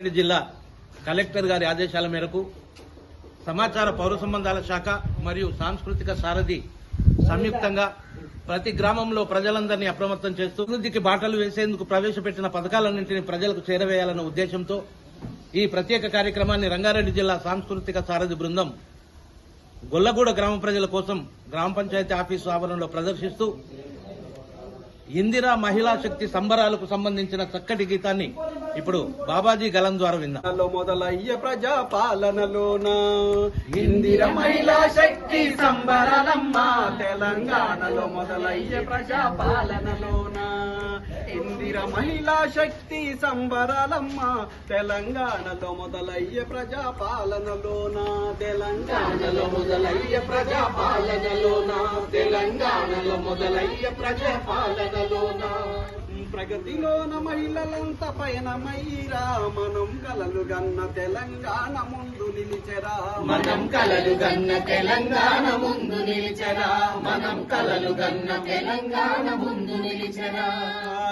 జిల్లా కలెక్టర్ గారి ఆదేశాల మేరకు సమాచార పౌర సంబంధాల శాఖ మరియు సాంస్కృతిక సారథి సంయుక్తంగా ప్రతి గ్రామంలో ప్రజలందరినీ అప్రమత్తం చేస్తూ అభివృద్ధికి బాటలు వేసేందుకు ప్రవేశపెట్టిన పథకాలన్నింటినీ ప్రజలకు చేరవేయాలన్న ఉద్దేశంతో ఈ ప్రత్యేక కార్యక్రమాన్ని రంగారెడ్డి జిల్లా సాంస్కృతిక సారథి బృందం గొల్లగూడ గ్రామ ప్రజల కోసం గ్రామ పంచాయతీ ఆఫీసు ఆవరణలో ప్రదర్శిస్తూ ఇందిరా మహిళా శక్తి సంబరాలకు సంబంధించిన చక్కటి గీతాన్ని ఇప్పుడు బాబాజీ గలం ద్వారా విన్నాం. మొదలయ్య ప్రజా పాలనలోన ఇందిర మహిళా శక్తి సంబరాలమ్మ తెలంగాణలో మొదలయ్య ప్రజా పాలనలోనా ఇందిర మహిళా శక్తి సంబరాలమ్మ తెలంగాణలో మొదలయ్య ప్రజా పాలనలోన తెలంగాణలో మొదలయ్య ప్రజా పాలనలోన తెలంగాణలో మొదలయ్య ప్రజా పాలనలోన ప్రగతిలోన మహిళలంతా పయనమైరా మనం కలలు గన్న తెలంగాణ ముందు నిలిచెరా. మనం కలలు గన్న తెలంగాణ ముందు నిలిచరా. మనం కలలు గన్న తెలంగాణ ముందు నిలిచరా.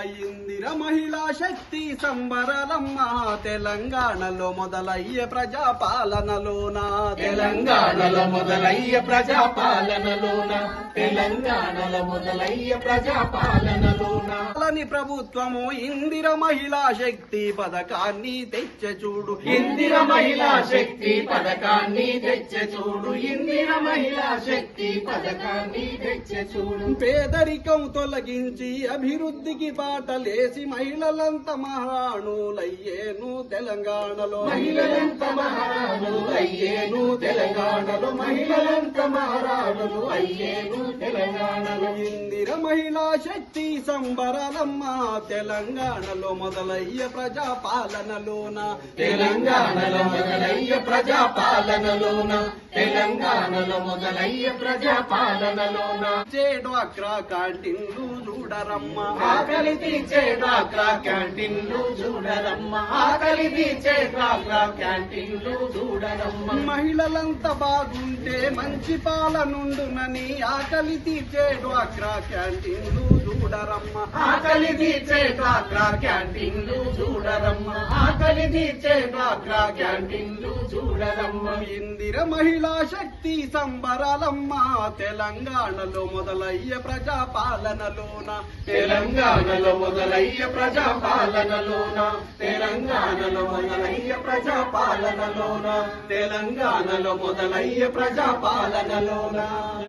ఇందిర మహిళా శక్తి సంబరలమ్మ తెలంగాణలో మొదలయ్యే ప్రజా పాలనలోన తెలంగాణలో మొదలయ్య ప్రజా పాలనలోన తెలంగాణలో మొదలయ్య ప్రజా పాలనలోన పాలని ప్రభుత్వము ఇందిర మహిళా శక్తి పథకాన్ని తెచ్చే చూడు. ఇందిర మహిళా శక్తి పథకాన్ని తెచ్చే చూడు. ఇందిర మహిళా శక్తి పథకాన్ని తెచ్చే చూడు. పేదరికం తొలగించి అభివృద్ధికి బాటలేసి మహిళలంత మహాణులయ్యేను తెలంగాణలో. మహిళలంత మహారాణులు అయ్యేను తెలంగాణలో మహిళలంత మహారాణులు అయ్యేను తెలంగాణలో ఇందిర మహిళా శక్తి సంబరాలమ్మ తెలంగాణలో మొదలయ్య ప్రజా పాలనలోన తెలంగాణలో మొదలయ్య ప్రజా పాలనలోన తెలంగాణలో మొదలయ్య ప్రజా పాలనలోన చేడు అక్రా కాంటిన్లు చూడరమ్మ. ఆకలి తీర్చే డ్వాక్రా క్యాంటీన్లు చూడరమ్మ. ఆకలి తీర్చే డ్వాక్రా క్యాంటీన్లు చూడరమ్మ. మహిళలంతా బాగుంటే మంచి పాలనుండునని ఆకలి తీర్చే డ్వాక్రా క్యాంటీన్లు. చూడరమ్మ. ఆకలి తీర్చే డ్వాక్రా క్యాంటీన్లు చూడరమ్మ. ఆకలి తీర్చే డ్వాక్రా క్యాంటీన్లు చూడరమ్మ. ఇందిర మహిళా శక్తి సంబరాలమ్మ. తెలంగాణలో మొదలయ్య ప్రజా పాలనలోన తెలంగాణలో మొదలయ్య ప్రజా పాలనలోన తెలంగాణలో మొదలయ్య ప్రజా పాలనలోన తెలంగాణలో మొదలయ్య ప్రజా పాలనలోన